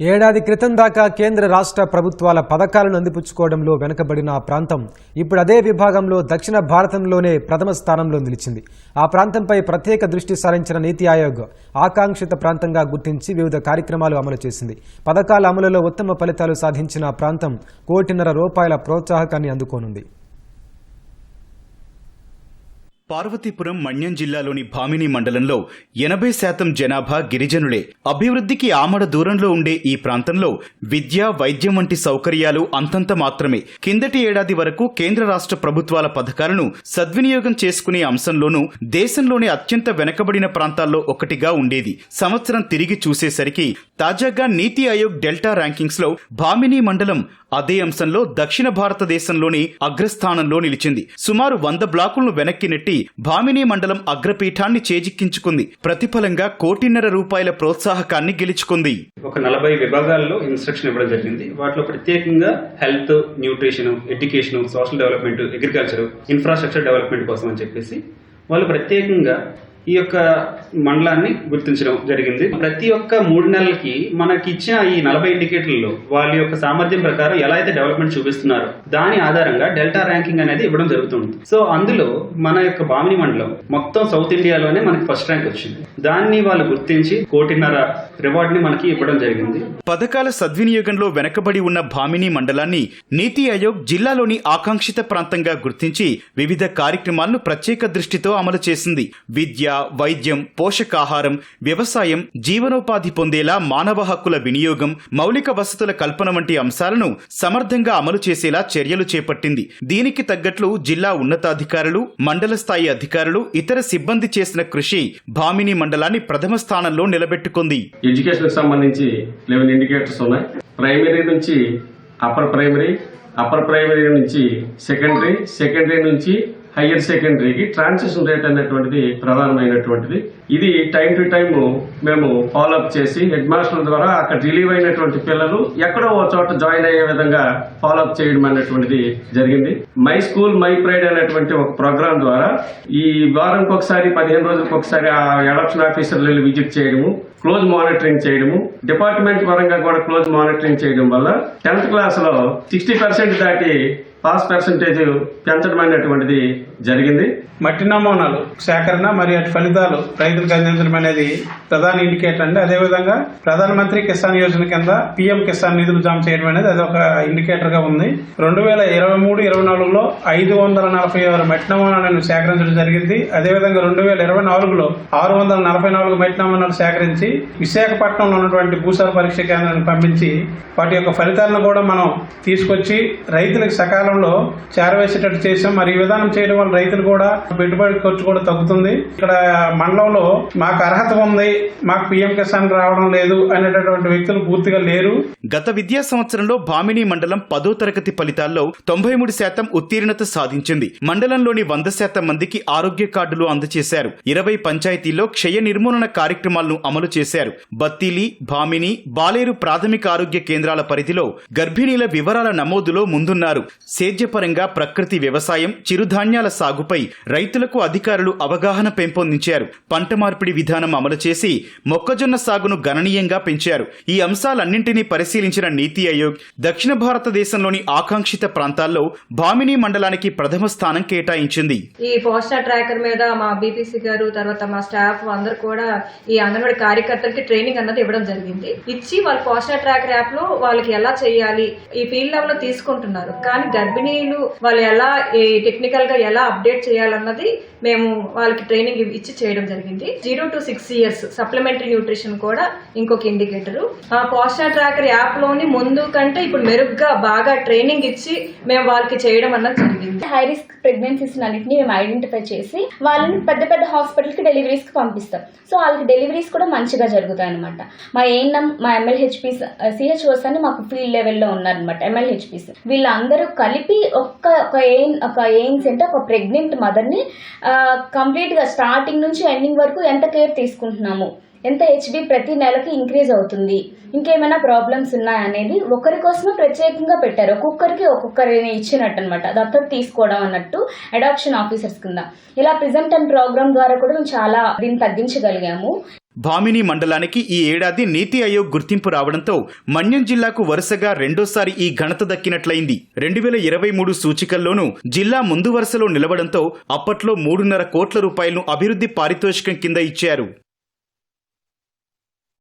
ఏడాది క్రితం దాకా కేంద్ర రాష్ట్ర ప్రభుత్వాల పథకాలను అందిపుచ్చుకోవడంలో వెనుకబడిన ఆ ప్రాంతం ఇప్పుడు అదే విభాగంలో దక్షిణ భారతంలోనే ప్రథమ స్థానంలో నిలిచింది. ఆ ప్రాంతంపై ప్రత్యేక దృష్టి సారించిన నీతి ఆయోగ్ ఆకాంక్షిత ప్రాంతంగా గుర్తించి వివిధ కార్యక్రమాలు అమలు చేసింది. పథకాల అమలులో ఉత్తమ ఫలితాలు సాధించిన ఆ ప్రాంతం కోటిన్నర రూపాయల ప్రోత్సాహకాన్ని అందుకోనుంది. పార్వతీపురం మన్యం జిల్లాలోని భామిని మండలంలో ఎనభై శాతం జనాభా గిరిజనులే. అభివృద్ధికి ఆమడ దూరంలో ఉండే ఈ ప్రాంతంలో విద్య వైద్యం వంటి సౌకర్యాలు అంతంత మాత్రమే. కిందటి ఏడాది వరకు కేంద్ర రాష్ట్ర ప్రభుత్వాల పథకాలను సద్వినియోగం చేసుకునే అంశంలోనూ దేశంలోనే అత్యంత వెనకబడిన ప్రాంతాల్లో ఒకటిగా ఉండేది. సంవత్సరం తిరిగి చూసేసరికి తాజాగా నీతి ఆయోగ్ డెల్టా ర్యాంకింగ్స్లో భామిని మండలం అదే అంశంలో దక్షిణ భారతదేశంలోని అగ్రస్థానంలో నిలిచింది. సుమారు వంద బ్లాకులను వెనక్కి నెట్టి భామిని మండలం అగ్రపీఠాన్ని చేజిక్కించుకుంది. ప్రతిఫలంగా కోటిన్నర రూపాయల ప్రోత్సాహకాన్ని గెలుచుకుంది. ఒక నలభై విభాగాల్లో ఇన్స్ట్రక్షన్ ఇవ్వడం జరిగింది. వాటిలో ప్రత్యేకంగా health nutrition education social development agriculture infrastructure development కోసం అని చెప్పేసి వాళ్ళు ప్రత్యేకంగా ఈ యొక్క మండలాన్ని గుర్తించడం జరిగింది. ప్రతి ఒక్క మూడు నెలలకి మనకి ఇచ్చిన ఈ నలభై ఇండికేటర్లు వాళ్ళ యొక్క సామర్థ్యం ప్రకారం ఎలా అయితే డెవలప్మెంట్ చూపిస్తున్నారో దాని ఆధారంగా డెల్టా ర్యాంకింగ్ అనేది ఇవ్వడం జరుగుతుంది. సో అందులో మన యొక్క బామిని మండలం మొత్తం సౌత్ ఇండియాలోనే మనకి ఫస్ట్ ర్యాంక్ వచ్చింది. దాన్ని వాళ్ళు గుర్తించి కోటిన్నర రివార్డ్ని మనకి ఇవ్వడం జరిగింది. పథకాల సద్వినియోగంలో వెనకబడి ఉన్న భామిని మండలాన్ని నీతి ఆయోగ్ జిల్లాలోని ఆకాంక్షిత ప్రాంతంగా గుర్తించి వివిధ కార్యక్రమాలను ప్రత్యేక దృష్టితో అమలు చేసింది. విద్య వైద్యం పోషకాహారం వ్యవసాయం జీవనోపాధి పొందేలా మానవ హక్కుల వినియోగం మౌలిక వసతుల కల్పన వంటి అంశాలను సమర్థంగా అమలు చేసేలా చర్యలు చేపట్టింది. దీనికి తగ్గట్లు జిల్లా ఉన్నతాధికారులు మండల స్థాయి అధికారులు ఇతర సిబ్బంది చేసిన కృషి భామిని మండలాన్ని ప్రథమ స్థానంలో నిలబెట్టుకుంది. ఎడ్యుకేషన్ సంబంధించి లెవెన్ ఇండికేటర్స్ ఉన్నాయి. ప్రైమరీ నుంచి అప్పర్ ప్రైమరీ అప్పర్ ప్రైమరీ నుంచి సెకండరీ సెకండరీ నుంచి హయ్యర్ సెకండరీకి ట్రాన్సిషన్ రేట్ అనేటువంటిది ప్రధానమైనటువంటిది. ఇది టైం టు టైం మేము ఫాలోఅప్ చేసి హెడ్ మాస్టర్ల ద్వారా అక్కడ రిలీవ్ అయినటువంటి పిల్లలు ఎక్కడో ఓ చోట జాయిన్ అయ్యే విధంగా ఫాలోఅప్ చేయడం అనేటువంటిది జరిగింది. మై స్కూల్ మై ప్రైడ్ అనేటువంటి ఒక ప్రోగ్రామ్ ద్వారా ఈ వారానికి ఒకసారి పదిహేను రోజులకు ఒకసారి ఆ ఎలక్షన్ ఆఫీసర్లు విజిట్ చేయడము క్లోజ్ మానిటరింగ్ చేయడము డిపార్ట్మెంట్ పరంగా కూడా క్లోజ్ మానిటరింగ్ చేయడం వల్ల టెన్త్ క్లాస్లో సిక్స్టీ పర్సెంట్ దాటి పాస్ పర్సెంటేజ్ పెంచడం అనేటువంటిది జరిగింది. మట్టి నమూనాలు సేకరణ మరియు అటు ఫలితాలు రైతులకు అందించడం అనేది ప్రధాన ఇండికేటర్ అండి. అదేవిధంగా ప్రధానమంత్రి కిసాన్ యోజన కింద పీఎం కిసాన్ నిధులు జమ చేయడం అనేది అది ఒక ఇండికేటర్గా ఉంది. రెండు వేల ఇరవై మూడు ఇరవై నాలుగులో ఐదు వందల నలభై ఆరు మట్టి నమూనాలను సేకరించడం జరిగింది. అదేవిధంగా రెండు వేల ఇరవై నాలుగులో ఆరు వందల నలభై నాలుగు మట్టి నమూనాలు సేకరించి విశాఖపట్నంలో ఉన్నటువంటి భూసార పరీక్ష కేంద్రాన్ని పంపించి వాటి యొక్క ఫలితాలను కూడా మనం తీసుకొచ్చి రైతులకు విధానంలో చేరవేసేటట్టు చేసాం మరి ఈ విధానం చేయడం వల్ల రైతులు కూడా పెట్టుబడి ఖర్చు కూడా తగ్గుతుంది. ఇక్కడ మండలంలో మాకు అర్హత ఉంది మాకు పిఎం కిసాన్ రావడం లేదు అనేటటువంటి వ్యక్తులు పూర్తిగా లేరు. గత విద్యా సంవత్సరంలో భామిని మండలం పదో తరగతి ఫలితాల్లో తొంభై మూడు శాతం ఉత్తీర్ణత సాధించింది. మండలంలోని వంద శాతం మందికి ఆరోగ్య కార్డులు అందజేశారు ఇరవై పంచాయతీల్లో క్షయ నిర్మూలన కార్యక్రమాలను అమలు చేశారు. బత్తిలి భామిని బాలేరు ప్రాథమిక ఆరోగ్య కేంద్రాల పరిధిలో గర్భిణీల వివరాల నమోదులో ముందున్నారు. సేద్యపరంగా ప్రకృతి వ్యవసాయం చిరుధాన్యాల సాగుపై రైతులకు అధికారులు అవగాహన పెంపొందించారు. పంట మార్పిడి విధానం అమలు చేసి మొక్కజొన్న సాగును గణనీయంగా పెంచారు. ఈ అంశాలన్నింటినీ పరిశీలించిన నీతి ఆయోగ్ దక్షిణ భారతదేశంలోని ఆకాంక్షిత ప్రాంతాల్లో భామిని మండలానికి ప్రథమ స్థానం కేటాయించింది. ఈ పోస్టర్ ట్రాకర్ మీద మా బీపీసీ గారు తర్వాత మా స్టాఫ్ అందరు కూడా ఈ అంగన్వాడీ కార్యకర్తలకి ట్రైనింగ్ అన్నది ఇవ్వడం జరిగింది. ఇచ్చి వాళ్ళ పోస్టర్ ట్రాకర్ యాప్లో వాళ్ళకి ఎలా చేయాలి ఈ ఫీల్డ్ లెవెల్లో తీసుకుంటున్నారు. కానీ గర్భిణీలు వాళ్ళు ఎలా టెక్నికల్గా ఎలా అప్డేట్ చేయాలన్నది మేము వాళ్ళకి ట్రైనింగ్ ఇచ్చి చేయడం జరిగింది. Zero to six years supplementary nutrition కూడా ఇంకొక ఇండికేటర్ ఆ పోస్టర్ ట్రాకర్ యాప్లోని ముందు కంటే ఇప్పుడు మెరుగ్గా బాగా ట్రైనింగ్ ఇచ్చి మేము వాళ్ళకి చేయడం అన్నది జరిగింది. హై రిస్క్ ప్రెగ్నెన్సీస్ అన్నింటినీ మేము ఐడెంటిఫై చేసి వాళ్ళని పెద్ద పెద్ద హాస్పిటల్కి డెలివరీస్కి పంపిస్తాం. సో వాళ్ళకి డెలివరీస్ కూడా మంచిగా జరుగుతాయి అనమాట మా ఏఎన్ఎం మా ఎంఎల్హెచ్పీస్ సిహెచ్ఓస్ అని మాకు ఫీల్డ్ లెవెల్లో ఉన్నారనమాట ఎంఎల్హెచ్పీస్ వీళ్ళందరూ కలిసి కలిపి ఒక్క ఒక ఎయిమ్ ఒక ఎయిమ్స్ అంటే ఒక ప్రెగ్నెంట్ మదర్ని కంప్లీట్గా స్టార్టింగ్ నుంచి ఎండింగ్ వరకు ఎంత కేర్ తీసుకుంటున్నాము? ఎంత హెచ్బి ప్రతి నెలకి ఇంక్రీజ్ అవుతుంది? ఇంకేమైనా ప్రాబ్లమ్స్ ఉన్నాయనేది ఒకరి కోసమే ప్రత్యేకంగా పెట్టారు. ఒక్కొక్కరికి ఒక్కొక్కరిని ఇచ్చినట్టు అనమాట దత్తత తీసుకోవడం అన్నట్టు అడాప్షన్ ఆఫీసర్స్ కింద. ఇలా ప్రిజెంట్ అండ్ ప్రోగ్రామ్ ద్వారా కూడా మేము చాలా దీన్ని తగ్గించగలిగాము. భామిని మండలానికి ఈ ఏడాది నీతి ఆయోగ్ గుర్తింపు రావడంతో మన్యం జిల్లాకు వరుసగా రెండోసారి ఈ ఘనత దక్కినట్లయింది. రెండు వేల ఇరవై మూడు సూచికల్లోనూ జిల్లా ముందు వరుసలో నిలవడంతో అప్పట్లో మూడున్నర కోట్ల రూపాయలను అభివృద్ధి పారితోషికం కింద ఇచ్చారు.